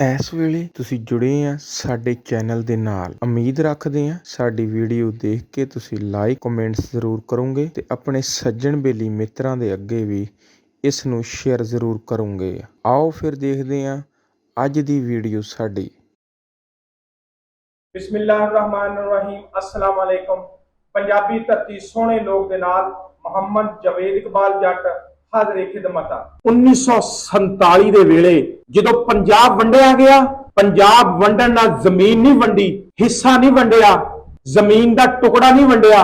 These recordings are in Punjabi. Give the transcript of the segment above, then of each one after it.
ਇਸ ਵੇਲੇ ਤੁਸੀਂ ਜੁੜੇ ਆ ਸਾਡੇ ਚੈਨਲ ਦੇ ਨਾਲ। ਉਮੀਦ ਰੱਖਦੇ ਆ ਸਾਡੀ ਵੀਡੀਓ ਦੇਖ ਕੇ ਤੁਸੀਂ ਲਾਈਕ ਕਮੈਂਟਸ ਜ਼ਰੂਰ ਕਰੋਗੇ ਤੇ ਆਪਣੇ ਸੱਜਣ ਬੇਲੀ ਮਿੱਤਰਾਂ ਦੇ ਅੱਗੇ ਵੀ ਇਸ ਨੂੰ ਸ਼ੇਅਰ ਜ਼ਰੂਰ ਕਰੋਗੇ। ਆਓ ਫਿਰ ਦੇਖਦੇ ਆ ਅੱਜ ਦੀ ਵੀਡੀਓ ਸਾਡੀ। ਬਿਸਮਿਲ੍ਲਾਹਿਰਰਹਿਮਾਨਿਰਰਹੀਮ। ਅਸਲਾਮ ਵਾਲੇਕਮ ਪੰਜਾਬੀ ਧਰਤੀ ਸੋਹਣੇ ਲੋਕ ਦੇ ਨਾਲ ਮੁਹੰਮਦ ਜਵੇਦ ਇਕਬਾਲ ਜੱਟ ਹਾਜ਼ਰੇ ਖਿਦਮਤਾਂ 1947 ਦੇ ਵੇਲੇ ਜਦੋਂ ਪੰਜਾਬ ਵੰਡਿਆ ਗਿਆ, ਪੰਜਾਬ ਵੰਡਣ ਨਾਲ ਜ਼ਮੀਨ ਨਹੀਂ ਵੰਡੀ, ਹਿੱਸਾ ਨਹੀਂ ਵੰਡਿਆ, ਜ਼ਮੀਨ ਦਾ ਟੁਕੜਾ ਨਹੀਂ ਵੰਡਿਆ,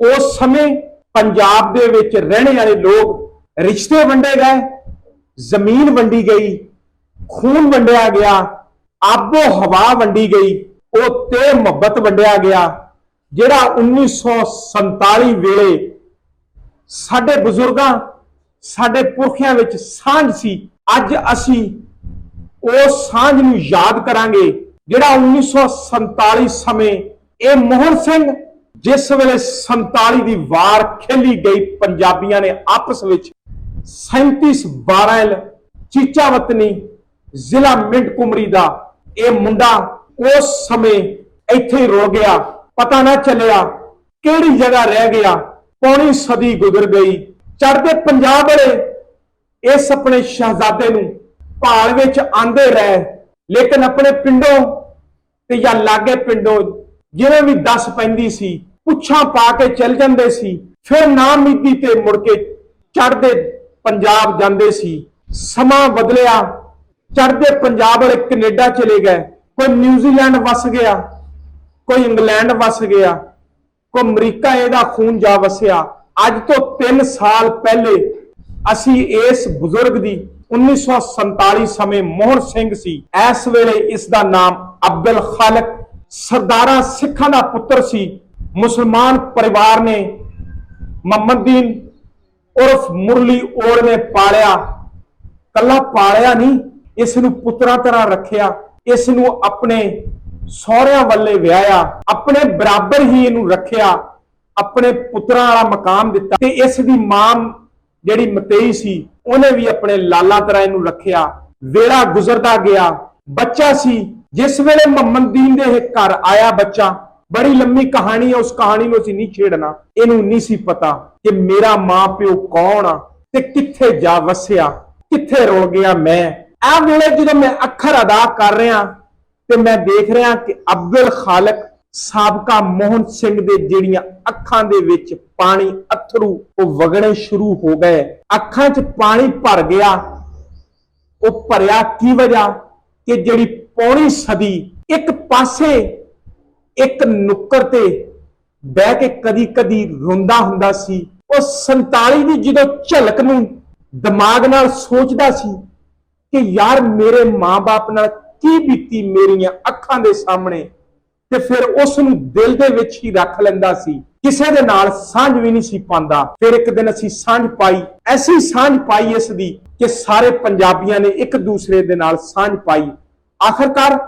ਉਸ ਸਮੇਂ ਪੰਜਾਬ ਦੇ ਵਿੱਚ ਰਹਿਣ ਵਾਲੇ ਲੋਕ ਰਿਸ਼ਤੇ ਵੰਡੇ ਗਏ, ਜ਼ਮੀਨ ਵੰਡੀ ਗਈ, ਖੂਨ ਵੰਡਿਆ ਗਿਆ ਆਬੋ ਹਵਾ ਵੰਡੀ ਗਈ, ਉਹ ਤੇ ਮੁਹੱਬਤ ਵੰਡਿਆ ਗਿਆ, ਜਿਹੜਾ 1947 ਵੇਲੇ ਸਾਡੇ ਬਜ਼ੁਰਗਾਂ ਸਾਡੇ ਪੁਰਖਿਆਂ ਵਿੱਚ ਸਾਂਝ ਸੀ। ਅੱਜ ਅਸੀਂ ਉਸ ਸਾਂਝ ਨੂੰ ਯਾਦ ਕਰਾਂਗੇ, ਜਿਹੜਾ 1947 ਸਮੇਂ ਇਹ ਮੋਹਨ ਸਿੰਘ ਜਿਸ ਵੇਲੇ 47 ਦੀ ਵਾਰ ਖੇਲੀ ਗਈ, ਪੰਜਾਬੀਆਂ ਨੇ ਆਪਸ ਵਿੱਚ 37 ਬਾਰਲ ਚੀਚਾ ਵਤਨੀ ਜ਼ਿਲ੍ਹਾ ਮਿੰਟ ਕੁਮਰੀ ਦਾ ਇਹ ਮੁੰਡਾ ਉਸ ਸਮੇਂ ਇੱਥੇ ਹੀ ਰੁਲ ਗਿਆ। ਪਤਾ ਨਾ ਚੱਲਿਆ ਕਿਹੜੀ ਜਗ੍ਹਾ ਰਹਿ ਗਿਆ। ਪੌਣੀ ਸਦੀ ਗੁਜ਼ਰ ਗਈ। ਚੜ੍ਹਦੇ ਪੰਜਾਬ ਵਾਲੇ ਇਸ ਆਪਣੇ ਸ਼ਹਜ਼ਾਦੇ ਨੂੰ ਭਾਲ ਵਿੱਚ ਆਂਦੇ ਰਹੇ। ਲੇਕਿਨ ਆਪਣੇ ਪਿੰਡੋਂ ਤੇ ਜਾਂ ਲਾਗੇ ਪਿੰਡੋਂ ਜਿਵੇਂ ਵੀ ਦੱਸ ਪੈਂਦੀ ਸੀ, ਪੁੱਛਾਂ ਪਾ ਕੇ ਚੱਲ ਜਾਂਦੇ ਸੀ, ਫਿਰ ਨਾਮੀਦੀ ਤੇ ਮੁੜ ਕੇ ਚੜ੍ਹਦੇ ਪੰਜਾਬ ਜਾਂਦੇ ਸੀ। ਸਮਾਂ ਬਦਲਿਆ, ਚੜ੍ਹਦੇ ਪੰਜਾਬ ਵਾਲੇ ਕੈਨੇਡਾ ਚਲੇ ਗਏ। ਕੋਈ ਨਿਊਜ਼ੀਲੈਂਡ ਵਸ ਗਿਆ, ਕੋਈ ਇੰਗਲੈਂਡ ਵਸ ਗਿਆ, ਕੋਈ ਅਮਰੀਕਾ ਇਹਦਾ ਖੂਨ ਜਾ ਵਸਿਆ। ਅੱਜ ਤੋਂ 3 ਸਾਲ ਪਹਿਲੇ ਅਸੀਂ ਇਸ ਬਜ਼ੁਰਗ ਦੀ 1947 ਸਮੇਂ ਮੋਹਨ ਸਿੰਘ ਸੀ। ਇਸ ਵੇਲੇ ਇਸ ਦਾ ਨਾਮ ਅਬਦੁਲ ਖਾਲਕ ਸਰਦਾਰਾਂ ਸਿੱਖਾਂ ਦਾ ਪੁੱਤਰ ਸੀ। ਮੁਸਲਮਾਨ ਪਰਿਵਾਰ ਨੇ ਮੁਹੰਮਦੀਨ ਉਰਫ ਮੁਰਲੀ ਔੜ ਨੇ ਪਾਲਿਆ। ਕੱਲਾ ਪਾਲਿਆ ਨਹੀਂ, ਇਸ ਨੂੰ ਪੁੱਤਰਾਂ ਤਰ੍ਹਾਂ ਰੱਖਿਆ। ਇਸ ਨੂੰ ਆਪਣੇ ਸਹੁਰਿਆਂ ਵੱਲੇ ਵਿਆਹਿਆ। ਆਪਣੇ ਬਰਾਬਰ ਹੀ ਇਹਨੂੰ ਰੱਖਿਆ। ਆਪਣੇ ਪੁੱਤਰਾਂ ਵਾਲਾ ਮਕਾਮ ਦਿੱਤਾ ਤੇ ਇਸ ਦੀ ਮਾਂ ਜਿਹੜੀ ਮਤੇਈ ਸੀ, ਉਹਨੇ ਵੀ ਆਪਣੇ ਲਾਲਾ ਤਰ੍ਹਾਂ ਇਹਨੂੰ ਰੱਖਿਆ। ਵੇਲਾ ਗੁਜ਼ਰਦਾ ਗਿਆ। ਬੱਚਾ ਸੀ। ਜਿਸ ਵੇਲੇ ਮੁਹੰਮਦ ਦੇ ਇਹ ਘਰ ਆਇਆ ਬੱਚਾ, ਬੜੀ ਲੰਮੀ ਕਹਾਣੀ ਹੈ, ਉਸ ਕਹਾਣੀ ਨੂੰ ਅਸੀਂ ਨਹੀਂ ਛੇੜਨਾ। ਇਹਨੂੰ ਨਹੀਂ ਸੀ ਪਤਾ ਕਿ ਮੇਰਾ ਮਾਂ ਪਿਓ ਕੌਣ ਆ ਤੇ ਕਿੱਥੇ ਜਾ ਵਸਿਆ, ਕਿੱਥੇ ਰੁਲ ਗਿਆ ਮੈਂ। ਇਹ ਵੇਲੇ ਜਦੋਂ ਮੈਂ ਅੱਖਰ ਅਦਾ ਕਰ ਰਿਹਾ ਤੇ ਮੈਂ ਦੇਖ ਰਿਹਾ ਕਿ ਅਬਦੁਲ ਖਾਲਕ ਸਾਬਕਾ ਮੋਹਨ ਸਿੰਘ ਦੇ ਜਿਹੜੀਆਂ ਅੱਖਾਂ ਦੇ ਵਿੱਚ ਪਾਣੀ ਅਥਰੂ ਉਹ ਵਗਣੇ ਸ਼ੁਰੂ ਹੋ ਗਏ। ਅੱਖਾਂ 'ਚ ਪਾਣੀ ਭਰ ਗਿਆ। ਉਹ ਭਰਿਆ ਕੀ ਵਜ੍ਹਾ? ਕਿ ਜਿਹੜੀ ਪੌਣੀ ਸਦੀ ਇੱਕ ਪਾਸੇ ਇੱਕ ਨੁੱਕਰ ਤੇ ਬਹਿ ਕੇ ਕਦੀ ਕਦੀ ਰੋਂਦਾ ਹੁੰਦਾ ਸੀ। ਉਹ 47 ਦੀ ਜਦੋਂ ਝਲਕ ਨੂੰ ਦਿਮਾਗ ਨਾਲ ਸੋਚਦਾ ਸੀ ਕਿ ਯਾਰ ਮੇਰੇ ਮਾਂ-ਬਾਪ ਨਾਲ ਕੀ ਬੀਤੀ ਮੇਰੀਆਂ ਅੱਖਾਂ ਦੇ ਸਾਹਮਣੇ। ਤੇ ਫਿਰ ਉਸ ਨੂੰ ਦਿਲ ਦੇ ਵਿੱਚ ਹੀ ਰੱਖ ਲੈਂਦਾ ਸੀ। ਕਿਸੇ ਦੇ ਨਾਲ ਸਾਂਝ ਵੀ ਨਹੀਂ ਸੀ ਪਾਉਂਦਾ। ਫਿਰ ਇੱਕ ਦਿਨ ਅਸੀਂ ਸਾਂਝ ਪਾਈ। ਐਸੀ ਸਾਂਝ ਪਾਈ ਇਸ ਦੀ ਕਿ ਸਾਰੇ ਪੰਜਾਬੀਆਂ ਨੇ ਇੱਕ ਦੂਸਰੇ ਦੇ ਨਾਲ ਸਾਂਝ ਪਾਈ। ਆਖਰਕਾਰ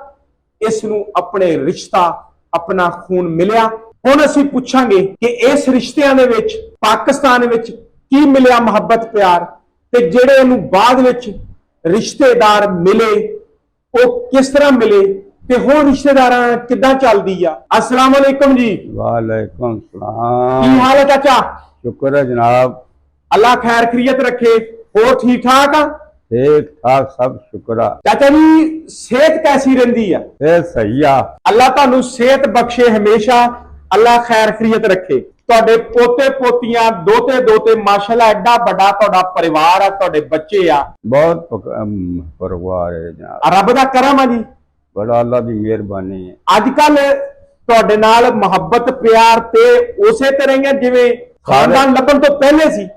ਇਸ ਨੂੰ ਆਪਣੇ ਰਿਸ਼ਤਾ, ਆਪਣਾ ਖੂਨ ਮਿਲਿਆ। ਹੁਣ ਅਸੀਂ ਪੁੱਛਾਂਗੇ ਕਿ ਇਸ ਰਿਸ਼ਤਿਆਂ ਦੇ ਵਿੱਚ, ਪਾਕਿਸਤਾਨ ਵਿੱਚ ਕੀ ਮਿਲਿਆ ਮੁਹੱਬਤ, ਪਿਆਰ? ਤੇ ਜਿਹੜੇ ਇਹਨੂੰ ਬਾਅਦ ਵਿੱਚ ਰਿਸ਼ਤੇਦਾਰ ਮਿਲੇ, ਉਹ ਕਿਸ ਤਰ੍ਹਾਂ ਮਿਲੇ? ਤੇ ਹੋਰ ਰਿਸ਼ਤੇਦਾਰਾਂ ਕਿੱਦਾਂ ਚੱਲਦੀ ਆ? ਅਸਲਾਮ ਅਲੈਕਮ ਜੀ। ਵਾਲੇਕਮ ਕੀ ਹਾਲ ਹੈ ਚਾਚਾ? ਸ਼ੁਕਰ ਹੈ ਜਨਾਬ। ਅੱਲਾ ਖੈਰ ਖਰੀਅਤ ਰੱਖੇ ਹੋਰ ਠੀਕ ਠਾਕ ਆ? ਠੀਕ ਠਾਕ ਸਭ ਸ਼ੁਕਰ ਆ। ਚਾਚਾ ਜੀ ਸਿਹਤ ਕੈਸੀ ਰਹਿੰਦੀ ਆ? ਇਹ ਸਹੀ ਆ। ਅੱਲਾ ਤੁਹਾਨੂੰ ਸਿਹਤ ਬਖਸ਼ੇ ਹਮੇਸ਼ਾ ਅੱਲਾ ਖੈਰ ਖਰੀਅਤ ਰੱਖੇ। ਤੁਹਾਡੇ ਪੋਤੇ ਪੋਤੀਆਂ ਦੋਤੇ ਦੋਤੇ ਮਾਸ਼ਾਅੱਲਾ ਐਡਾ ਵੱਡਾ ਤੁਹਾਡਾ ਪਰਿਵਾਰ ਆ ਤੁਹਾਡੇ ਬੱਚੇ ਆ। ਬਹੁਤ ਪਰਿਵਾਰ ਆ ਰੱਬ ਦਾ ਕਰਮ ਆ ਜੀ। ਬੜਾ ਅੱਲਾ ਦੀ ਮਿਹਰਬਾਨੀ ਹੈ। ਅੱਜ ਕੱਲ ਤੁਹਾਡੇ ਨਾਲ ਮੁਹੱਬਤ ਪਿਆਰ ਤੇ ਉਸੇ ਤਰ੍ਹਾਂ ਹੀ ਜਿਵੇਂ ਖਾਨਦਾਨ ਲੱਭਣ ਤੋਂ ਪਹਿਲੇ ਸੀ।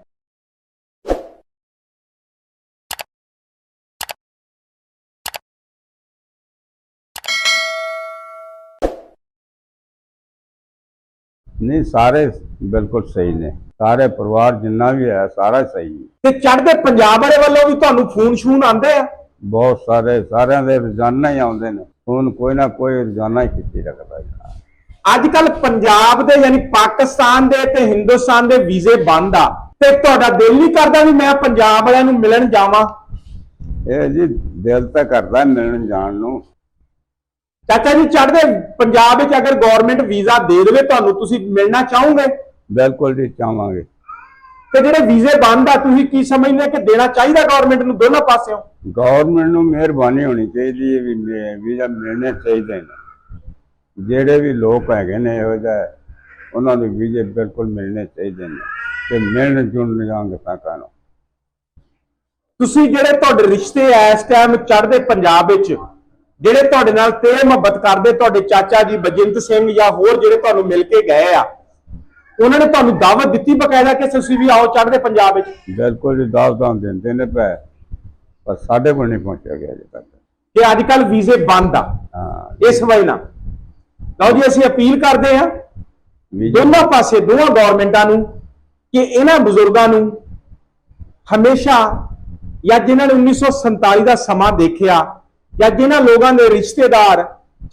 ਨਹੀਂ ਸਾਰੇ ਬਿਲਕੁਲ ਸਹੀ ਨੇ। ਸਾਰੇ ਪਰਿਵਾਰ ਜਿੰਨਾ ਵੀ ਹੈ ਸਾਰਾ ਸਹੀ ਹੈ। ਤੇ ਚੜ੍ਹਦੇ ਪੰਜਾਬ ਵਾਲੇ ਵੱਲੋਂ ਵੀ ਤੁਹਾਨੂੰ ਫੋਨ ਸ਼ੂਨ ਆਉਂਦੇ ਆ? ਬਹੁਤ ਸਾਰੇ ਸਾਰਿਆਂ ਦੇ ਰੋਜ਼ਾਨਾ ਹੀ ਆਉਂਦੇ ਨੇ। ਹੁਣ ਕੋਈ ਨਾ ਕੋਈ ਰੋਜ਼ਾਨਾ ਹੀ ਕੀਤੀ ਰੱਖਦਾ ਜਨਾਬ ਅੱਜ ਕੱਲ ਪੰਜਾਬ ਦੇ ਯਾਨੀ ਪਾਕਿਸਤਾਨ ਦੇ ਤੇ ਹਿੰਦੁਸਤਾਨ ਦੇ ਵੀਜ਼ੇ ਬੰਦ ਆ। ਤੇ ਤੁਹਾਡਾ ਦਿਲ ਨਹੀਂ ਕਰਦਾ ਵੀ ਮੈਂ ਪੰਜਾਬ ਵਾਲਿਆਂ ਨੂੰ ਮਿਲਣ ਜਾਵਾਂ? ਇਹ ਜੀ ਦਿਲ ਤਾਂ ਕਰਦਾ ਮਿਲਣ ਜਾਣ ਨੂੰ। ਚਾਚਾ ਜੀ ਚੜ੍ਹਦੇ ਪੰਜਾਬ ਵਿੱਚ ਅਗਰ ਗਵਰਨਮੈਂਟ ਵੀਜ਼ਾ ਦੇ ਦੇਵੇ ਤੁਹਾਨੂੰ ਤੁਸੀਂ ਮਿਲਣਾ ਚਾਹੋਗੇ? ਬਿਲਕੁਲ ਜੀ ਚਾਹਾਂਗੇ। ਤੇ ਜਿਹੜੇ ਵੀਜ਼ੇ ਬੰਦ ਆ ਤੁਸੀਂ ਕੀ ਸਮਝਦੇ ਕਿ ਦੇਣਾ ਚਾਹੀਦਾ ਗਵਰਨਮੈਂਟ ਨੂੰ ਦੋਨੋਂ ਪਾਸਿਓਂ? ਗਵਰਨਮੈਂਟ ਨੂੰ ਮਿਹਰਬਾਨੀ ਹੋਣੀ ਚਾਹੀਦੀ ਹੈ ਵੀ ਵੀਜ਼ਾ ਮਿਲਣੇ ਚਾਹੀਦੇ ਨੇ। ਜਿਹੜੇ ਵੀ ਲੋਕ ਹੈਗੇ ਨੇ ਇਹੋ ਜਿਹੇ ਉਹਨਾਂ ਨੂੰ ਵੀਜ਼ੇ ਬਿਲਕੁਲ ਮਿਲਣੇ ਚਾਹੀਦੇ ਨੇ ਤੇ ਮਿਲਣ ਜੁਲਣ ਜਾਂਗੇ ਤਾਂ ਕਾਨੂੰ ਤੁਸੀਂ ਜਿਹੜੇ ਤੁਹਾਡੇ ਰਿਸ਼ਤੇ ਇਸ ਟਾਈਮ ਚੜ੍ਹਦੇ ਪੰਜਾਬ ਵਿੱਚ ਜਿਹੜੇ ਤੁਹਾਡੇ ਨਾਲ ਤੇਰੇ ਮੁਹੱਬਤ ਕਰਦੇ ਤੁਹਾਡੇ ਚਾਚਾ ਜੀ ਬਜਿੰਤ ਸਿੰਘ ਜਾਂ ਹੋਰ ਜਿਹੜੇ ਤੁਹਾਨੂੰ ਮਿਲ ਕੇ ਗਏ ਆ ਉਹਨਾਂ ਨੇ ਤੁਹਾਨੂੰ ਦਾਵਤ ਦਿੱਤੀ ਬਕਾਇਦਾ ਕਿ ਤੁਸੀਂ ਵੀ ਆਓ ਚੜ੍ਹਦੇ ਪੰਜਾਬ ਵਿੱਚ? ਬਿਲਕੁਲ ਜੀ ਦਾਵਤਾਂ ਦਿੰਦੇ ਨੇ ਪੈ ਪਰ ਸਾਡੇ ਕੋਲ ਨਹੀਂ ਪਹੁੰਚਿਆ ਗਿਆ ਅਜੇ ਤੱਕ। ਕਿ ਅੱਜ ਕੱਲ ਵੀਜ਼ੇ ਬੰਦ ਆ। ਹਾਂ। ਇਸ ਵਜ੍ਹਾ ਨਾਲ ਲਓ ਜੀ ਅਸੀਂ ਅਪੀਲ ਕਰਦੇ ਵੀਜ਼ਾ ਦੋਨਾਂ ਪਾਸੇ ਦੋਵਾਂ ਗਵਰਨਮੈਂਟਾਂ ਨੂੰ ਕਿ ਇਹਨਾਂ ਬਜ਼ੁਰਗਾਂ ਨੂੰ ਹਮੇਸ਼ਾ ਜਾਂ ਜਿਨ੍ਹਾਂ ਨੇ 1947 ਦਾ ਸਮਾਂ ਦੇਖਿਆ ਜਾਂ ਜਿਨ੍ਹਾਂ ਲੋਕਾਂ ਦੇ ਰਿਸ਼ਤੇਦਾਰ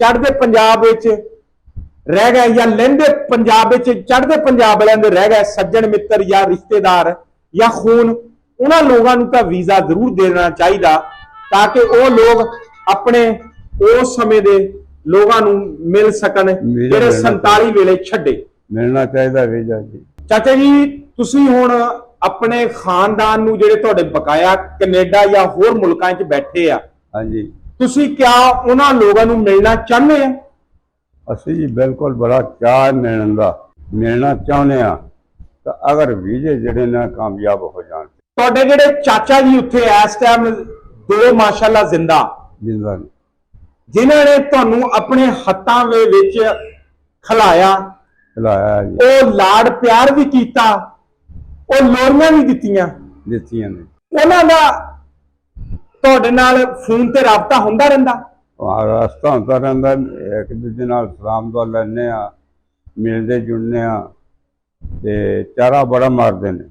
ਚੜ੍ਹਦੇ ਪੰਜਾਬ ਵਿੱਚ ਰਹਿ ਗਏ ਜਾਂ ਲਹਿੰਦੇ ਪੰਜਾਬ ਵਿੱਚ ਚੜ੍ਹਦੇ ਪੰਜਾਬ ਵਾਲਿਆਂ ਦੇ ਰਹਿ ਗਏ ਸੱਜਣ ਮਿੱਤਰ ਜਾਂ ਰਿਸ਼ਤੇਦਾਰ ਜਾਂ ਖੂਨ ਉਹਨਾਂ ਲੋਕਾਂ ਨੂੰ ਤਾਂ ਵੀਜ਼ਾ ਜ਼ਰੂਰ ਦੇਣਾ ਚਾਹੀਦਾ ਤਾਂ ਕਿ ਉਹ ਲੋਕ ਆਪਣੇ ਉਸ ਸਮੇਂ ਦੇ ਲੋਕਾਂ ਨੂੰ ਮਿਲ ਸਕਣ ਜਿਹੜੇ ਮਿਲਣਾ 47 ਵੇਲੇ ਛੱਡੇ। ਮਿਲਣਾ ਚਾਹੀਦਾ ਵੀਜ਼ਾ ਜੀ। ਚਾਚਾ ਜੀ ਤੁਸੀਂ ਹੁਣ ਆਪਣੇ ਖਾਨਦਾਨ ਨੂੰ ਜਿਹੜੇ ਤੁਹਾਡੇ ਬਕਾਇਆ ਕੈਨੇਡਾ ਜਾਂ ਹੋਰ ਮੁਲਕਾਂ 'ਚ ਬੈਠੇ ਆ ਹਾਂਜੀ। ਤੁਸੀਂ ਕਿਆ ਉਹਨਾਂ ਲੋਕਾਂ ਨੂੰ ਮਿਲਣਾ ਚਾਹੁੰਦੇ ਆ? ਅਸੀਂ ਜੀ ਬਿਲਕੁਲ ਬੜਾ ਚਾਹ ਮਿਲਣ ਦਾ। ਮਿਲਣਾ ਚਾਹੁੰਦੇ ਆ ਤਾਂ ਅਗਰ ਵੀਜ਼ੇ ਜਿਹੜੇ ਨੇ ਕਾਮਯਾਬ ਹੋ ਜਾਣ। ਤੁਹਾਡੇ ਜਿਹੜੇ ਚਾਚਾ ਜੀ ਉੱਥੇ ਇਸ ਟਾਈਮ ਦੋ ਮਾਸ਼ਾਅੱਲਾ ਜ਼ਿੰਦਾ। ਜਿੰਦਾ ਜਿਨ੍ਹਾਂ ਨੇ ਤੁਹਾਨੂੰ ਆਪਣੇ ਹੱਥਾਂ ਦੇ ਵਿੱਚ ਖਲਾਇਆ ਖਿਲਾਇਆ ਜੀ। ਉਹ ਲਾਡ ਪਿਆਰ ਵੀ ਕੀਤਾ ਉਹ ਲੋਰੀਆਂ ਵੀ ਦਿੱਤੀਆਂ। ਦਿੱਤੀਆਂ ਨੇ। ਉਹਨਾਂ ਦਾ ਤੁਹਾਡੇ ਨਾਲ ਫੋਨ ਤੇ ਰਾਬਤਾ ਹੁੰਦਾ ਰਹਿੰਦਾ। ਰਸਤਾ ਹੁੰਦਾ ਰਹਿੰਦਾ ਇੱਕ ਦੂਜੇ ਨਾਲ ਸਲਾਮ ਦੁਆ ਲੈਂਦੇ ਆ ਮਿਲਦੇ ਜੁੜਨੇ ਆ ਤੇ ਚਾਰਾ ਬੜਾ ਮਾਰਦੇ ਨੇ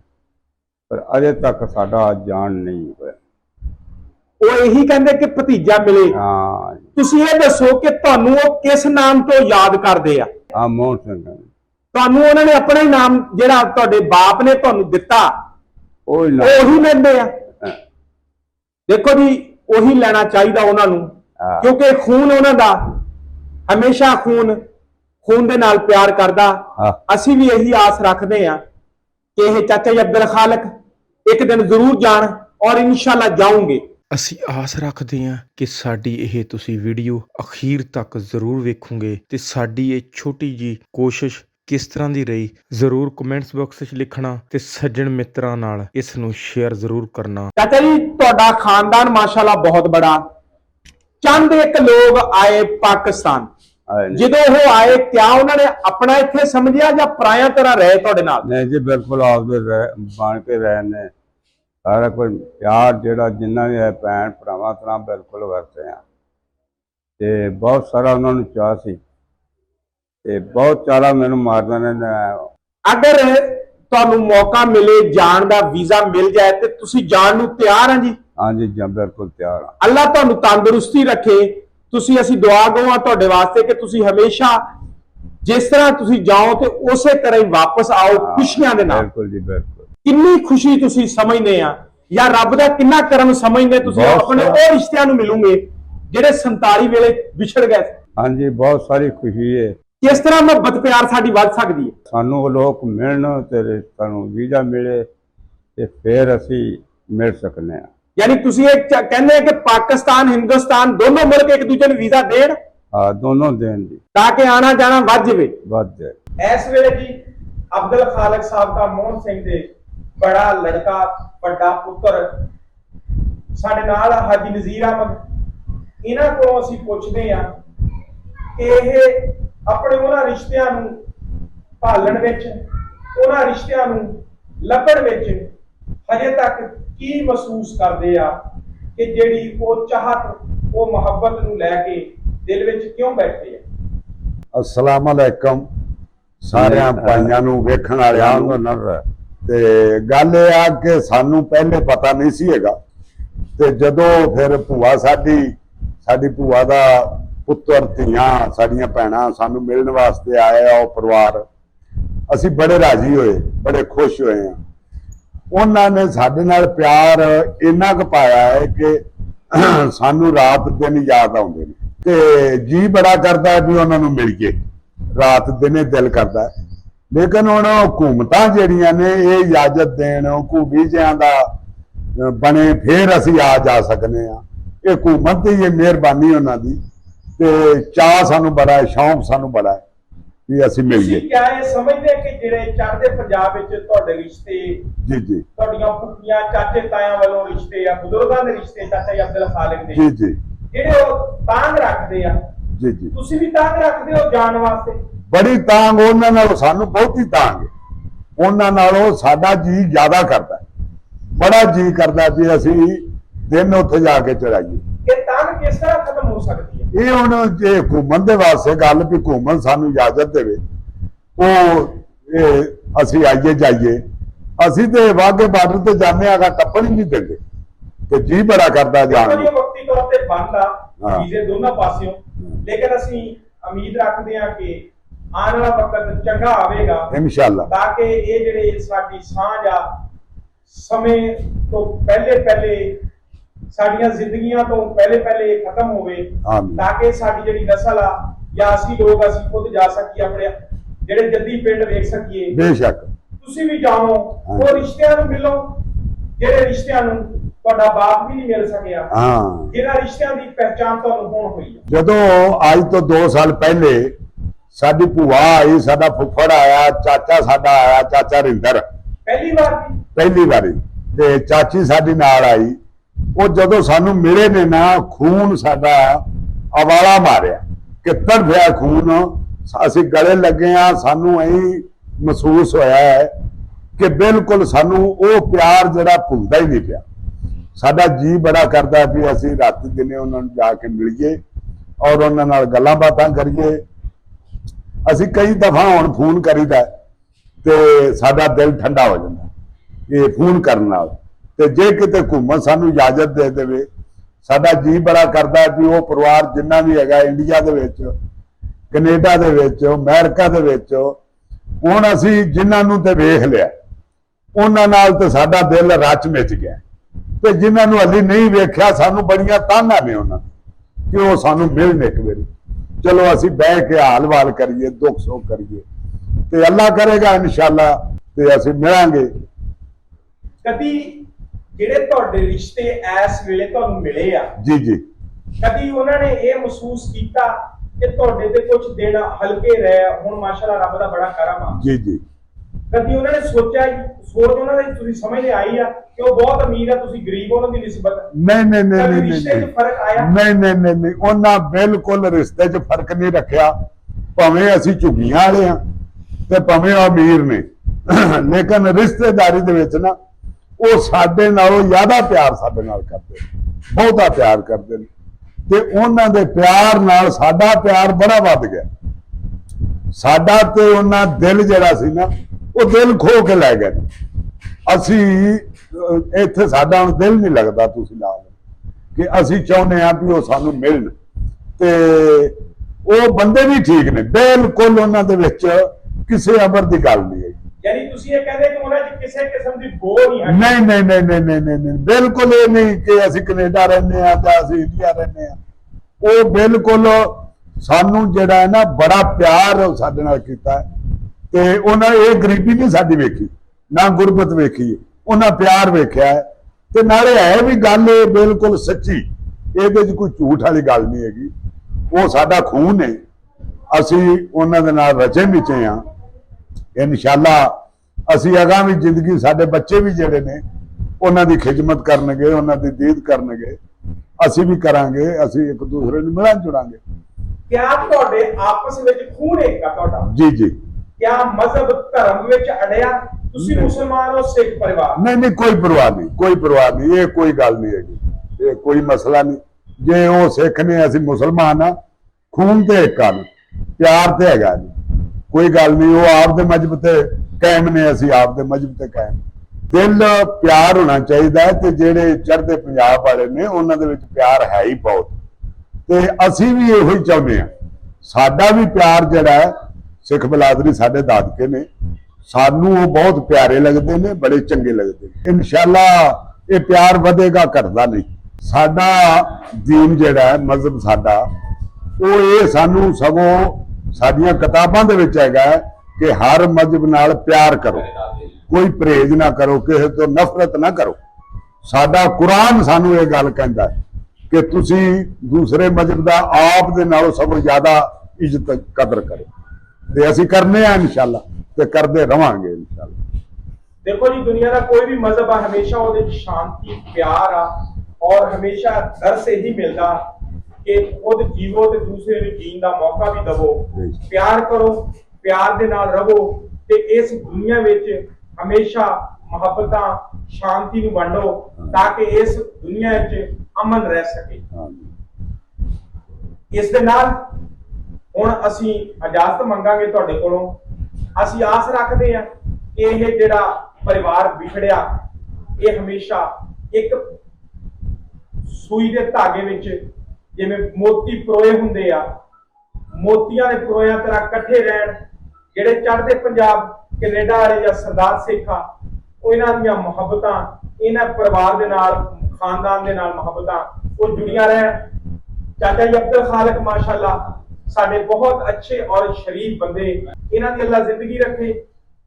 ਪਰ ਅਜੇ ਤੱਕ ਸਾਡਾ ਜਾਣ ਨਹੀਂ ਹੋਇਆ ਉਹ ਇਹੀ ਕਹਿੰਦੇ ਕਿ ਭਤੀਜਾ ਮਿਲੇ ਹਾਂ। ਤੁਸੀਂ ਇਹ ਦੱਸੋ ਕਿ ਤੁਹਾਨੂੰ ਉਹ ਕਿਸ ਨਾਮ ਤੋਂ ਯਾਦ ਕਰਦੇ ਆ ਆ ਮੋਹਨ ਸਿੰਘ। ਤੁਹਾਨੂੰ ਉਹਨਾਂ ਨੇ ਆਪਣਾ ਹੀ ਨਾਮ ਜਿਹੜਾ ਤੁਹਾਡੇ ਬਾਪ ਨੇ ਤੁਹਾਨੂੰ ਦਿੱਤਾ ਉਹ ਹੀ ਉਹ ਲੈਂਦੇ ਆ। ਦੇਖੋ ਜੀ ਉਹੀ ਲੈਣਾ ਚਾਹੀਦਾ ਉਹਨਾਂ ਨੂੰ। ਕਿਉਂਕਿ ਖੂਨ ਉਹਨਾਂ ਦਾ ਹਮੇਸ਼ਾ ਖੂਨ ਖੂਨ ਦੇ ਨਾਲ ਪਿਆਰ ਕਰਦਾ। ਅਸੀਂ ਵੀ ਇਹੀ ਆਸ ਰੱਖਦੇ ਆ ਕਿ ਇਹ ਚਾਚਾ ਜੀ ਅਬਦੁਲ ਖਾਲਕ ਇੱਕ ਦਿਨ ਜ਼ਰੂਰ ਜਾਣ ਔਰ ਇਨਸ਼ਾਅੱਲਾ ਜਾਉਂਗੇ ਅਸੀਂ ਆਸ ਰੱਖਦੇ ਹਾਂ ਕਿ ਸਾਡੀ ਇਹ ਤੁਸੀਂ ਵੀਡੀਓ ਅਖੀਰ ਤੱਕ ਜ਼ਰੂਰ ਵੇਖੋਗੇ ਤੇ ਸਾਡੀ ਇਹ ਛੋਟੀ ਜੀ ਕੋਸ਼ਿਸ਼ ਕਿਸ ਤਰ੍ਹਾਂ ਦੀ ਰਹੀ ਜ਼ਰੂਰ ਕਮੈਂਟਸ ਬਾਕਸ ਵਿੱਚ ਲਿਖਣਾ ਤੇ ਸੱਜਣ ਮਿੱਤਰਾਂ ਨਾਲ ਇਸ ਨੂੰ ਸ਼ੇਅਰ ਜ਼ਰੂਰ ਕਰਨਾ। ਚਾਚਾ ਜੀ ਤੁਹਾਡਾ ਖਾਨਦਾਨ ਮਾਸ਼ਾਅੱਲਾ ਬਹੁਤ ਬੜਾ। ਚੰਦ ਇੱਕ ਲੋਕ ਆਏ ਪਾਕਿਸਤਾਨ। ਆਏ ਨੇ। ਜਦੋਂ ਉਹ ਆਏ ਕਿਆ ਉਹਨਾਂ ਨੇ ਆਪਣਾ ਇੱਥੇ ਸਮਝਿਆ ਜਾਂ ਪਰਾਇਆ ਤਰ੍ਹਾਂ ਰਹੇ ਤੁਹਾਡੇ ਨਾਲ? ਨਹੀਂ ਜੀ ਬਿਲਕੁਲ ਆਪਦੇ ਰਹਿ- ਬਣ ਕੇ ਰਹੇ ਨੇ। ਸਾਰਾ ਕੋਈ ਪਿਆਰ ਜਿਹੜਾ ਜਿੰਨਾ ਵੀ ਹੈ ਭੈਣ ਭਰਾਵਾਂ ਤਰ੍ਹਾਂ ਬਿਲਕੁਲ ਵਰਤੇ ਆ। ਤੇ ਬਹੁਤ ਸਾਰਾ ਉਹਨਾਂ ਨੂੰ ਚਾਹ ਸੀ। ਤੇ ਬਹੁਤ ਚਾਰਾ ਮੈਨੂੰ ਮਾਰਦਾ ਨੇ ਅਗਰ ਤੁਹਾਨੂੰ ਮੌਕਾ ਮਿਲੇ ਜਾਣ ਦਾ ਵੀਜ਼ਾ ਮਿਲ ਜਾਏ ਤੇ ਤੁਸੀਂ ਜਾਣ ਨੂੰ ਤਿਆਰ ਹਾਂ ਜੀ? ਹਾਂਜੀ ਜਾਂ ਬਿਲਕੁਲ ਤਿਆਰ ਆ ਅੱਲਾਹ ਤੁਹਾਨੂੰ ਤੰਦਰੁਸਤੀ ਰੱਖੇ। ਤੁਸੀਂ ਅਸੀਂ ਦੁਆ ਗਵਾਂ ਤੁਹਾਡੇ ਵਾਸਤੇ ਕਿ ਤੁਸੀਂ ਹਮੇਸ਼ਾ ਜਿਸ ਤਰ੍ਹਾਂ ਤੁਸੀਂ ਜਾਓ ਤੇ ਉਸੇ ਤਰ੍ਹਾਂ ਹੀ ਵਾਪਸ ਆਓ ਖੁਸ਼ੀਆਂ ਦੇ ਨਾਲ। ਬਿਲਕੁਲ ਜੀ ਬਿਲਕੁਲ। ਕਿੰਨੀ ਖੁਸ਼ੀ ਤੁਸੀਂ ਸਮਝਦੇ ਆ ਜਾਂ ਰੱਬ ਦਾ ਕਿੰਨਾ ਕਰਮ ਸਮਝਦੇ ਤੁਸੀਂ ਆਪਣੇ। ਉਹ ਰਿਸ਼ਤਿਆਂ ਨੂੰ ਮਿਲੂਗੇ ਜਿਹੜੇ 47 ਵੇਲੇ ਵਿਛੜ ਗਏ। ਹਾਂਜੀ ਬਹੁਤ ਸਾਰੀ ਖੁਸ਼ੀ ਹੈ ਕਿਸ ਤਰ੍ਹਾਂ ਮੁਹੱਬਤ ਪਿਆਰ ਸਾਡੀ ਵੱਧ ਸਕਦੀ ਹੈ ਸਾਨੂੰ ਉਹ ਲੋਕ ਮਿਲਣ ਤੇ ਸਾਨੂੰ ਵੀਜ਼ਾ ਮਿਲੇ ਤੇ ਫਿਰ ਅਸੀਂ ਮਿਲ ਸਕਨੇ ਆ ਯਾਨੀ ਤੁਸੀਂ ਇਹ ਕਹਿੰਦੇ ਆ ਕਿ ਪਾਕਿਸਤਾਨ ਹਿੰਦੁਸਤਾਨ ਦੋਨੋਂ ਮੁਲਕ ਇੱਕ ਦੂਜੇ ਨੂੰ ਵੀਜ਼ਾ ਦੇਣ? ਆ ਦੋਨੋਂ ਦੇਣ ਦੀ ਤਾਂ ਕਿ ਆਣਾ ਜਾਣਾ ਵੱਧ ਜਾਵੇ। ਵੱਧ ਜਾਏ। ਇਸ ਵੇਲੇ ਜੀ ਅਬਦੁਲ ਖਾਲਕ ਸਾਹਿਬ ਦਾ ਮੋਹਨ ਸਿੰਘ ਦੇ ਬੜਾ ਲੜਕਾ ਵੱਡਾ ਪੁੱਤਰ ਸਾਡੇ ਨਾਲ ਹਾਜੀ ਨਜ਼ੀਰ ਅਹਿਮਦ ਇਹਨਾਂ ਕੋਲੋਂ ਅਸੀਂ ਪੁੱਛਦੇ ਹਾਂ ਕਿ ਇਹ ਆਪਣੇ ਉਹਨਾਂ ਰਿਸ਼ਤਿਆਂ ਨੂੰ ਭਾਲਣ ਵਿੱਚ ਉਹਨਾਂ ਰਿਸ਼ਤਿਆਂ ਨੂੰ ਲੱਭਣ ਵਿੱਚ ਹਜੇ ਤੱਕ ਕੀ ਮਹਿਸੂਸ ਕਰਦੇ ਆ ਕਿ ਜਿਹੜੀ ਉਹ ਚਾਹਤ ਉਹ ਮੁਹੱਬਤ ਨੂੰ ਲੈ ਕੇ ਦਿਲ ਵਿੱਚ ਕਿਉਂ ਬੈਠੇ ਆ? ਅਸਲਾਮ ਅਲੈਕਮ। ਸਾਰਿਆਂ ਭਾਈਆਂ ਨੂੰ ਵੇਖਣ ਵਾਲਿਆਂ ਨੂੰ। ਤੇ ਗੱਲ ਇਹ ਆ ਕਿ ਸਾਨੂੰ ਪਹਿਲੇ ਪਤਾ ਨਹੀਂ ਸੀ ਹੈਗਾ। ਤੇ ਜਦੋਂ ਫਿਰ ਭੂਆ ਸਾਡੀ ਸਾਡੀ ਭੂਆ ਦਾ ਪੁੱਤਰ ਧੀਆਂ ਸਾਡੀਆਂ ਭੈਣਾਂ ਸਾਨੂੰ ਮਿਲਣ ਵਾਸਤੇ ਆਏ ਆ ਉਹ ਪਰਿਵਾਰ ਅਸੀਂ ਬੜੇ ਰਾਜੀ ਹੋਏ ਬੜੇ ਖੁਸ਼ ਹੋਏ ਆ। ਉਹਨਾਂ ਨੇ ਸਾਡੇ ਨਾਲ ਪਿਆਰ ਇੰਨਾ ਕੁ ਪਾਇਆ ਹੈ ਕਿ ਸਾਨੂੰ ਰਾਤ ਦਿਨ ਯਾਦ ਆਉਂਦੇ ਨੇ। ਤੇ ਜੀ ਬੜਾ ਕਰਦਾ ਵੀ ਉਹਨਾਂ ਨੂੰ ਮਿਲ ਕੇ, ਰਾਤ ਦਿਨੇ ਦਿਲ ਕਰਦਾ ਲੇਕਿਨ ਹੁਣ ਹਕੂਮਤਾਂ ਜਿਹੜੀਆਂ ਨੇ, ਇਹ ਇਜਾਜ਼ਤ ਦੇਣ ਹਕੂਮੀ ਜਿਹਾਂ ਦਾ ਬਣੇ, ਫੇਰ ਅਸੀਂ ਆ ਜਾ ਸਕਨੇ ਆ ਇਹ ਹਕੂਮਤ ਦੀ ਇਹ ਮਿਹਰਬਾਨੀ ਉਹਨਾਂ ਦੀ। ਤੇ ਚਾਹ ਸਾਨੂੰ ਬੜਾ ਹੈ, ਸ਼ੌਂਕ ਸਾਨੂੰ ਬੜਾ ਹੈ। ਵੀ ਅਸੀਂ ਮਿਲ ਤੁਸੀਂ ਗਏ ਕਿਆ ਇਹ ਸਮਝਦੇ ਕਿ ਜਿਹੜੇ ਚੜ੍ਹਦੇ ਪੰਜਾਬ ਵਿੱਚ ਤੁਹਾਡੇ ਰਿਸ਼ਤੇ ਜੀ ਜੀ। ਤੁਹਾਡੀਆਂ ਫੁੱਫੀਆਂ ਚਾਚੇ ਤਾਇਆਂ ਵੱਲੋਂ ਰਿਸ਼ਤੇ ਆ ਬਜ਼ੁਰਗਾਂ ਦੇ ਰਿਸ਼ਤੇ ਚਾਚਾ ਜੀ ਅਬਦੁਲ ਖਾਲਿਕ ਦੇ ਜੀ ਜੀ। ਜਿਹੜੇ ਉਹ ਤਾਂਗ ਰੱਖਦੇ ਆ ਜੀ ਜੀ। ਤੁਸੀਂ ਵੀ ਤਾਂਗ ਰੱਖਦੇ ਹੋ ਜਾਣ ਵਾਸਤੇ? ਬੜੀ ਤਾਂਗ ਉਹਨਾਂ ਨਾਲੋਂ ਸਾਨੂੰ ਬਹੁਤੀ ਤਾਂਗ ਹੈ। ਉਹਨਾਂ ਨਾਲੋਂ ਸਾਡਾ ਜੀ ਜ਼ਿਆਦਾ ਕਰਦਾ ਹੈ। ਬੜਾ ਜੀ ਕਰਦਾ ਵੀ ਅਸੀਂ ਦਿਨ ਉੱਥੇ ਜਾ ਕੇ ਚੜਾਈਏ ਇਹ ਤਾਂਗ ਕਿਸ ਤਰ੍ਹਾਂ ਖਤਮ ਹੋ ਸਕਦੀ ਇਹ ਹੁਣ ਜੇ ਹਕੂਮਤ ਦੇ ਵਾਸਤੇ ਗੱਲ ਵੀ ਹਕੂਮਤ ਸਾਨੂੰ ਇਜਾਜ਼ਤ ਦੇਵੇ ਉਹ ਇਹ ਅਸੀਂ ਆਈਏ ਜਾਈਏ ਅਸੀਂ ਤੇ ਵਾਗੇ ਬਾਰਡਰ ਤੇ ਜਾਂਦੇ ਆਗਾ ਟੱਪਣ ਹੀ ਨਹੀਂ ਦਿੰਦੇ ਤੇ ਜੀ ਬੜਾ ਕਰਦਾ ਜਾਣ ਨੂੰ। ਵਕਤੀ ਤੌਰ ਤੇ ਬੰਦ ਆ। ਵੀਜ਼ੇ ਦੋਨਾਂ ਪਾਸਿਓਂ ਲੇਕਿਨ ਅਸੀਂ ਉਮੀਦ ਰੱਖਦੇ ਹਾਂ ਕਿ ਆਉਣ ਵਾਲਾ ਵਕਤ ਚੰਗਾ ਆਵੇਗਾ ਇਨਸ਼ਾਅੱਲਾ ਤਾਂ ਕਿ ਇਹ ਜਿਹੜੇ ਸਾਡੀ ਸਾਂਝ ਆ ਸਮੇਂ ਤੋਂ ਪਹਿਲੇ ਪਹਿਲੇ ਸਾਡੀਆਂ ਜ਼ਿੰਦਗੀਆਂ ਤੋਂ ਪਹਿਲੇ ਪਹਿਲੇ ਇਹ ਖਤਮ ਹੋਵੇ ਆਮੀਨ। ਤਾਂ ਕਿ ਸਾਡੀ ਜਿਹੜੀ ਨਸਲ ਆ ਜਾਂ ਅਸੀਂ ਲੋਕ ਅਸੀਂ ਖੁਦ ਜਾ ਸਕੀਏ ਆਪਣੇ ਜਿਹੜੇ ਜੱਦੀ ਪਿੰਡ ਵੇਖ ਸਕੀਏ। ਬੇਸ਼ੱਕ। ਤੁਸੀਂ ਵੀ ਜਾਓ ਉਹ। ਰਿਸ਼ਤਿਆਂ ਨੂੰ ਮਿਲੋ ਜਿਹੜੇ ਰਿਸ਼ਤਿਆਂ ਨੂੰ ਤੁਹਾਡਾ ਬਾਪ ਵੀ ਨਹੀਂ ਮਿਲ ਸਕਿਆ ਹਾਂ। ਜਿਹਨਾਂ ਰਿਸ਼ਤਿਆਂ ਦੀ ਪਹਿਚਾਣ ਤੁਹਾਨੂੰ ਹੁਣ ਹੋਈ ਹੈ ਜਦੋਂ ਅੱਜ ਤੋਂ 2 ਸਾਲ ਪਹਿਲੇ ਸਾਡੀ ਭੂਆ ਆਈ ਸਾਡਾ ਫੁੱਫੜ ਆਇਆ ਚਾਚਾ ਸਾਡਾ ਆਇਆ ਚਾਚਾ ਰਿੰਦਰ। ਪਹਿਲੀ ਵਾਰ ਪਹਿਲੀ ਵਾਰੀ। ਤੇ ਚਾਚੀ ਸਾਡੀ ਨਾਲ ਆਈ। ਉਹ ਜਦੋਂ ਸਾਨੂੰ ਮਿਲੇ ਨੇ ਨਾ, ਖੂਨ ਸਾਡਾ ਅਵਾਲਾ ਮਾਰਿਆ। ਕਿ ਤੜਫਿਆ ਖੂਨ? ਅਸੀਂ ਗਲੇ ਲੱਗੇ ਆ, ਸਾਨੂੰ ਐਂ ਮਹਿਸੂਸ ਹੋਇਆ ਹੈ ਕਿ ਬਿਲਕੁਲ ਸਾਨੂੰ ਉਹ ਪਿਆਰ ਜਿਹੜਾ ਭੁੱਲਦਾ ਹੀ ਨਹੀਂ ਪਿਆ। ਸਾਡਾ ਜੀ ਬੜਾ ਕਰਦਾ ਵੀ ਅਸੀਂ ਰਾਤੀ ਦਿਨੇ ਉਹਨਾਂ ਨੂੰ ਜਾ ਕੇ ਮਿਲੀਏ ਔਰ ਉਹਨਾਂ ਨਾਲ ਗੱਲਾਂ ਬਾਤਾਂ ਕਰੀਏ। ਅਸੀਂ ਕਈ ਦਫਾ ਹੁਣ ਫੋਨ ਕਰੀਦਾ ਤੇ ਸਾਡਾ ਦਿਲ ਠੰਡਾ ਹੋ ਜਾਂਦਾ। ਇਹ ਫੋਨ ਕਰਨ ਨਾਲ ਤੇ ਜੇ ਕਿਤੇ ਘੁੰਮਣ ਸਾਨੂੰ ਇਜਾਜ਼ਤ ਦੇ ਦੇਵੇ, ਸਾਡਾ ਜੀ ਬੜਾ ਕਰਦਾ ਵੀ ਉਹ ਪਰਿਵਾਰ ਜਿੰਨਾ ਵੀ ਹੈਗਾ ਇੰਡੀਆ ਦੇ ਵਿੱਚ, ਕੈਨੇਡਾ ਦੇ ਵਿੱਚ, ਅਮਰੀਕਾ ਦੇ ਵਿੱਚ, ਹੁਣ ਅਸੀਂ ਜਿਨ੍ਹਾਂ ਨੂੰ ਤੇ ਵੇਖ ਲਿਆ, ਉਹਨਾਂ ਨਾਲ ਤੇ ਸਾਡਾ ਦਿਲ ਰਚ ਮਿਚ ਗਿਆ। ਤੇ ਜਿਨ੍ਹਾਂ ਨੂੰ ਅਲੀ ਨਹੀਂ ਵੇਖਿਆ, ਸਾਨੂੰ ਬੜੀਆਂ ਤਾਂਘਾਂ ਨੇ ਉਹਨਾਂ ਦੀਆਂ ਕਿ ਉਹ ਸਾਨੂੰ ਮਿਲਣ ਇੱਕ ਵਾਰੀ। ਚਲੋ ਅਸੀਂ ਬਹਿ ਕੇ ਹਾਲ-ਵਾਲ ਕਰੀਏ ਦੁੱਖ ਸੁੱਖ ਕਰੀਏ, ਤੇ ਅੱਲਾ ਕਰੇਗਾ ਇਨਸ਼ਾਅੱਲਾ, ਤੇ ਅਸੀਂ ਮਿਲਾਂਗੇ। ਕਦੀ ਜਿਹੜੇ ਤੁਹਾਡੇ ਰਿਸ਼ਤੇ ਇਸ ਵੇਲੇ ਤੁਹਾਨੂੰ ਮਿਲੇ ਆ ਜੀ ਜੀ। ਕਦੀ ਉਹਨਾਂ ਨੇ ਇਹ ਮਹਿਸੂਸ ਕੀਤਾ ਕਿ ਤੁਹਾਡੇ ਤੇ ਕੁਝ ਦਿਨ ਹਲਕੇ ਰਹੇ ਹੁਣ ਮਾਸ਼ਾਅੱਲਾ ਰੱਬ ਦਾ ਬੜਾ ਕਰਮ ਆ। ਜੀ ਜੀ। ਕਦੀ ਉਹਨਾਂ ਨੇ ਸੋਚਿਆ ਸੋਚ ਉਹਨਾਂ ਦੀ ਤੁਸੀਂ ਸਮਝਦੇ ਆਈ ਆ ਕਿ ਉਹ ਬਹੁਤ ਅਮੀਰ ਆ ਤੁਸੀਂ ਗਰੀਬ ਉਹਨਾਂ ਦੀ ਨਿਸਬਤ। ਨਹੀਂ ਨਹੀਂ ਨਹੀਂ ਨਹੀਂ ਨਹੀਂ ਰਿਸ਼ਤੇ 'ਚ। ਫ਼ਰਕ ਆਇਆ? ਨਹੀਂ ਨਹੀਂ ਨਹੀਂ ਨਹੀਂ। ਉਹਨਾਂ ਬਿਲਕੁਲ ਰਿਸ਼ਤੇ 'ਚ ਫ਼ਰਕ ਨਹੀਂ ਰੱਖਿਆ। ਭਾਵੇਂ ਅਸੀਂ ਝੁੱਗੀਆਂ ਵਾਲੇ ਆ ਤੇ ਭਾਵੇਂ ਉਹ ਅਮੀਰ ਨੇ। ਲੇਕਿਨ ਰਿਸ਼ਤੇਦਾਰੀ ਦੇ ਵਿੱਚ ਨਾ ਉਹ ਸਾਡੇ ਨਾਲੋਂ ਜ਼ਿਆਦਾ ਪਿਆਰ ਸਾਡੇ ਨਾਲ ਕਰਦੇ ਨੇ, ਬਹੁਤਾ ਪਿਆਰ ਕਰਦੇ ਨੇ। ਤੇ ਉਹਨਾਂ ਦੇ ਪਿਆਰ ਨਾਲ ਸਾਡਾ ਪਿਆਰ ਬੜਾ ਵੱਧ ਗਿਆ। ਸਾਡਾ ਤੇ ਉਹਨਾਂ ਦਿਲ ਜਿਹੜਾ ਸੀ ਨਾ, ਉਹ ਦਿਲ ਖੋ ਕੇ ਲੈ ਗਏ ਨੇ। ਅਸੀਂ ਇੱਥੇ ਸਾਡਾ ਹੁਣ ਦਿਲ ਨਹੀਂ ਲੱਗਦਾ ਤੁਸੀਂ ਨਾਲ। ਕਿ ਅਸੀਂ ਚਾਹੁੰਦੇ ਆ ਵੀ ਉਹ ਸਾਨੂੰ ਮਿਲਣ। ਤੇ ਉਹ ਬੰਦੇ ਵੀ ਠੀਕ ਨੇ। ਬਿਲਕੁਲ ਉਹਨਾਂ ਦੇ ਵਿੱਚ ਕਿਸੇ ਅਮਰ ਦੀ ਗੱਲ ਨਹੀਂ ਹੈ ਯਾਨੀ ਤੁਸੀਂ ਇਹ ਕਹਿੰਦੇ ਕਿ ਉਹਨਾਂ 'ਚ ਕਿਸੇ ਕਿਸਮ ਦੀ ਬੋ ਨਹੀਂ ਹੈ ਨਹੀਂ ਨਹੀਂ ਨਹੀਂ ਨਹੀਂ ਨਹੀਂ ਨਹੀਂ ਨਹੀਂ। ਬਿਲਕੁਲ ਇਹ ਨਹੀਂ ਕਿ ਅਸੀਂ ਕੈਨੇਡਾ ਰਹਿੰਦੇ ਆ ਜਾਂ ਅਸੀਂ ਇੰਡੀਆ ਰਹਿੰਦੇ ਆ ਉਹ ਬਿਲਕੁਲ ਸਾਨੂੰ ਜਿਹੜਾ ਹੈ ਨਾ, ਬੜਾ ਪਿਆਰ ਸਾਡੇ ਨਾਲ ਕੀਤਾ ਹੈ। ਤੇ ਉਹਨਾਂ ਇਹ ਗਰੀਬੀ ਨਹੀਂ ਸਾਡੀ ਵੇਖੀ, ਨਾ ਗੁਰਬਤ ਵੇਖੀ, ਉਹਨਾਂ ਪਿਆਰ ਵੇਖਿਆ ਹੈ। ਤੇ ਨਾਲੇ ਹੈ ਵੀ ਗੱਲ ਇਹ ਬਿਲਕੁਲ ਸੱਚੀ, ਇਹਦੇ 'ਚ ਕੋਈ ਝੂਠ ਵਾਲੀ ਗੱਲ ਨਹੀਂ ਹੈਗੀ। ਉਹ ਸਾਡਾ ਖੂਨ ਹੈ। ਅਸੀਂ ਉਹਨਾਂ ਦੇ ਨਾਲ ਰਚੇ ਮਿਚੇ ਆ ਇਨਸ਼ਾਅੱਲਾ ਅਸੀਂ ਅਗਾਮੀ ਜ਼ਿੰਦਗੀ ਸਾਡੇ ਬੱਚੇ ਵੀ ਜਿਹੜੇ ਨੇ ਉਹਨਾਂ ਦੀ ਖਿਦਮਤ ਕਰਨਗੇ ਉਹਨਾਂ ਦੀ ਦੀਦ ਕਰਨਗੇ। ਅਸੀਂ ਵੀ ਕਰਾਂਗੇ ਅਸੀਂ ਇੱਕ ਦੂਸਰੇ ਨੂੰ ਮਿਲਾਂ ਜੁੜਾਂਗੇ ਕਿਆ ਤੁਹਾਡੇ ਆਪਸ ਵਿੱਚ ਖੂਨ ਏਕਾ ਤੁਹਾਡਾ? ਜੀ ਜੀ। ਕਿਆ ਮਜ਼ਹਬ ਧਰਮ ਵਿੱਚ ਅੜਿਆ? ਤੁਸੀਂ। ਮੁਸਲਮਾਨ ਹੋ ਸਿੱਖ ਪਰਿਵਾਰ? ਨਹੀਂ ਨਹੀਂ ਕੋਈ ਪਰਵਾਹ ਨਹੀਂ ਕੋਈ ਪਰਵਾਹ ਨਹੀਂ ਇਹ ਕੋਈ ਗੱਲ ਨਹੀਂ ਹੈਗੀ। ਇਹ ਕੋਈ ਮਸਲਾ ਨਹੀਂ। ਜੇ ਉਹ ਸਿੱਖ ਨੇ ਅਸੀਂ ਮੁਸਲਮਾਨ ਆ ਖੂਨ ਤੇ ਇੱਕ ਆ। ਪਿਆਰ ਤੇ ਹੈਗਾ ਜੀ। ਕੋਈ ਗੱਲ ਨਹੀਂ, ਉਹ ਆਪ ਦੇ ਮਜਬ ਤੇ ਕਾਇਮ ਨੇ, ਅਸੀਂ ਆਪ ਦੇ ਮਜਬ ਤੇ ਕਾਇਮ। ਦਿਲ ਪਿਆਰ ਹੋਣਾ ਚਾਹੀਦਾ ਤੇ ਜਿਹੜੇ ਚੜ੍ਹਦੇ ਪੰਜਾਬ ਵਾਲੇ ਨੇ, ਉਹਨਾਂ ਦੇ ਵਿੱਚ ਪਿਆਰ ਹੈ ਹੀ ਬਹੁਤ। ਤੇ ਅਸੀਂ ਵੀ ਇਹੋ ਹੀ ਚਾਹੁੰਦੇ ਆ ਸਾਡਾ ਵੀ ਪਿਆਰ ਜਿਹੜਾ ਸਿੱਖ ਬਲਾਦਰੀ ਸਾਡੇ ਦਾਦਕੇ ਨੇ। ਸਾਨੂੰ ਉਹ ਬਹੁਤ ਪਿਆਰੇ ਲੱਗਦੇ ਨੇ, ਬੜੇ ਚੰਗੇ ਲੱਗਦੇ ਨੇ। ਇਨਸ਼ਾਅੱਲਾ ਇਹ ਪਿਆਰ ਵਧੇਗਾ, ਘਟਦਾ ਨਹੀਂ। ਸਾਡਾ ਦੀਨ ਜਿਹੜਾ ਮਜ਼ਹਬ ਸਾਡਾ, ਉਹ ਇਹ ਸਾਨੂੰ ਸਗੋਂ ਸਾਡੀਆਂ ਕਿਤਾਬਾਂ ਦੇ ਵਿੱਚ ਹੈਗਾ ਕਿ ਹਰ ਮਜ਼ਹਬ ਨਾਲ ਪਿਆਰ ਕਰੋ। ਕੋਈ ਪਰਹੇਜ਼ ਨਾ ਕਰੋ, ਕਿਸੇ ਤੋਂ ਨਫ਼ਰਤ ਨਾ ਕਰੋ। ਸਾਡਾ ਕੁਰਾਨ ਸਾਨੂੰ ਇਹ ਗੱਲ ਕਹਿੰਦਾ ਕਿ ਤੁਸੀਂ ਦੂਸਰੇ ਮਜ਼ਹਬ ਦਾ ਆਪ ਦੇ ਨਾਲੋਂ ਸਭ ਜ਼ਿਆਦਾ ਇੱਜ਼ਤ ਕਦਰ ਕਰੋ। ਤੇ ਅਸੀਂ ਕਰਨੇ ਆ ਇਨਸ਼ਾਅੱਲਾ, ਤੇ ਕਰਦੇ ਰਵਾਂਗੇ ਇਨਸ਼ਾਅੱਲਾ। ਦੇਖੋ ਜੀ, ਦੁਨੀਆ ਦਾ ਕੋਈ ਵੀ ਮਜ਼ਹਬ ਆ, ਹਮੇਸ਼ਾ ਉਹਦੇ ਵਿੱਚ ਸ਼ਾਂਤੀ, ਪਿਆਰ ਆ, ਔਰ ਹਮੇਸ਼ਾ ਦਰਸ ਇਹੀ ਮਿਲਦਾ। ਕਿ ਖੁਦ ਜੀਵੋ ਤੇ ਦੂਸਰੇ ਨੂੰ ਜੀਣ ਦਾ ਮੌਕਾ ਵੀ ਦਵੋ। ਪਿਆਰ ਕਰੋ ਪਿਆਰ ਦੇ ਨਾਲ ਰਹੋ ਤੇ ਇਸ ਦੁਨੀਆ ਵਿੱਚ ਹਮੇਸ਼ਾ ਮੁਹੱਬਤਾਂ ਸ਼ਾਂਤੀ ਨੂੰ ਵੰਡੋ ਤਾਂ ਕਿ ਇਸ ਦੁਨੀਆ ਵਿੱਚ ਅਮਨ ਰਹਿ ਸਕੇ। ਇਸ ਦੇ ਨਾਲ ਹੁਣ ਅਸੀਂ ਇਜਾਜ਼ਤ ਮੰਗਾਂਗੇ ਤੁਹਾਡੇ ਕੋਲੋਂ। ਅਸੀਂ ਆਸ ਰੱਖਦੇ ਹਾਂ ਕਿ ਇਹ ਜਿਹੜਾ ਪਰਿਵਾਰ ਵਿਛੜਿਆ ਇਹ ਹਮੇਸ਼ਾ ਇੱਕ ਸੂਈ ਦੇ ਧਾਗੇ ਵਿੱਚ ਜਿਵੇਂ ਮੋਤੀ ਪਰੋਏ ਹੁੰਦੇ ਆ, ਮੋਤੀਆਂ ਦੇ ਪਰੋਇਆਂ ਤਰ੍ਹਾਂ ਇਕੱਠੇ ਰਹਿਣ, ਜਿਹੜੇ ਚੜ੍ਹਦੇ ਪੰਜਾਬ, ਕੈਨੇਡਾ ਵਾਲੇ ਜਾਂ ਸਰਦਾਰ ਸੇਖਾ, ਉਹ ਇਹਨਾਂ ਦੀਆਂ ਮੁਹੱਬਤਾਂ, ਇਹਨਾਂ ਪਰਿਵਾਰ ਦੇ ਨਾਲ, ਖਾਨਦਾਨ ਦੇ ਨਾਲ ਮੁਹੱਬਤਾਂ, ਉਹ ਜੁੜੀਆਂ ਰਹਿਣ। ਚਾਚਾ ਜੀ ਅਬਦੁਲ ਖਾਲਕ, ਮਾਸ਼ਾਅੱਲਾ, ਸਾਡੇ ਬਹੁਤ ਅੱਛੇ ਔਰ ਸ਼ਰੀਫ ਬੰਦੇ। ਇਹਨਾਂ ਦੀ ਅੱਲਾ ਜ਼ਿੰਦਗੀ ਰੱਖੇ,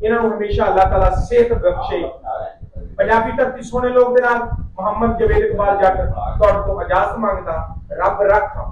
ਇਹਨਾਂ ਨੂੰ ਹਮੇਸ਼ਾ ਅੱਲਾਹ ਤਾਲਾ ਸਿਹਤ ਬਖਸ਼ੇ। ਪੰਜਾਬੀ ਧਰਤੀ ਸੋਹਣੇ ਲੋਕ ਦੇ ਨਾਲ ਮੁਹੰਮਦ ਜਵੇਦ ਇਕਬਾਲ ਜੱਟ ਤੁਹਾਡੇ ਤੋਂ ਇਜਾਜ਼ਤ ਮੰਗਦਾ, ਰੱਬ ਰੱਖਾ।